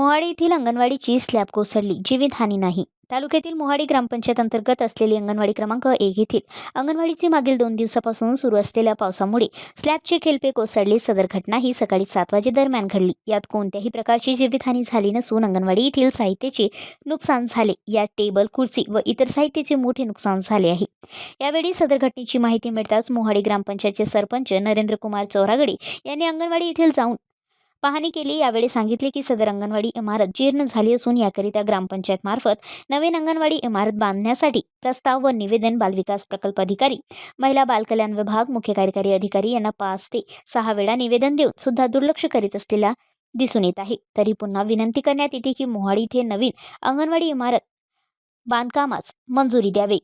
मोहाडी येथील अंगणवाडीची स्लॅब कोसळली. जीवितहानी नाही. तालुक्यातील मोहाडी ग्रामपंचायत अंतर्गत असलेली अंगणवाडी क्रमांक एक येथील अंगणवाडीचे मागील दोन दिवसापासून सुरू असलेल्या पावसामुळे स्लॅबचे खेलपे कोसळले. सदर घटना ही सकाळी सात वाजे दरम्यान घडली. यात कोणत्याही प्रकारची जीवितहानी झाली नसून अंगणवाडी येथील साहित्याचे नुकसान झाले. यात टेबल खुर्ची व इतर साहित्याचे मोठे नुकसान झाले आहे. यावेळी सदर घटनेची माहिती मिळताच मोहाडी ग्रामपंचायतचे सरपंच नरेंद्र कुमार चौरागडे यांनी अंगणवाडी येथील जाऊन पाहणी केली. यावेळी सांगितले की सदर अंगणवाडी इमारत जीर्ण झाली असून याकरिता ग्रामपंचायत मार्फत नवीन अंगणवाडी इमारत बांधण्यासाठी प्रस्ताव व निवेदन बालविकास प्रकल्प अधिकारी महिला बालकल्याण विभाग मुख्य कार्यकारी अधिकारी यांना पाच ते सहा वेळा निवेदन देऊन सुद्धा दुर्लक्ष करीत असलेला दिसून येत आहे. तरी पुन्हा विनंती करण्यात येते की मोहाडी इथे नवीन अंगणवाडी इमारत बांधकामास मंजुरी द्यावे.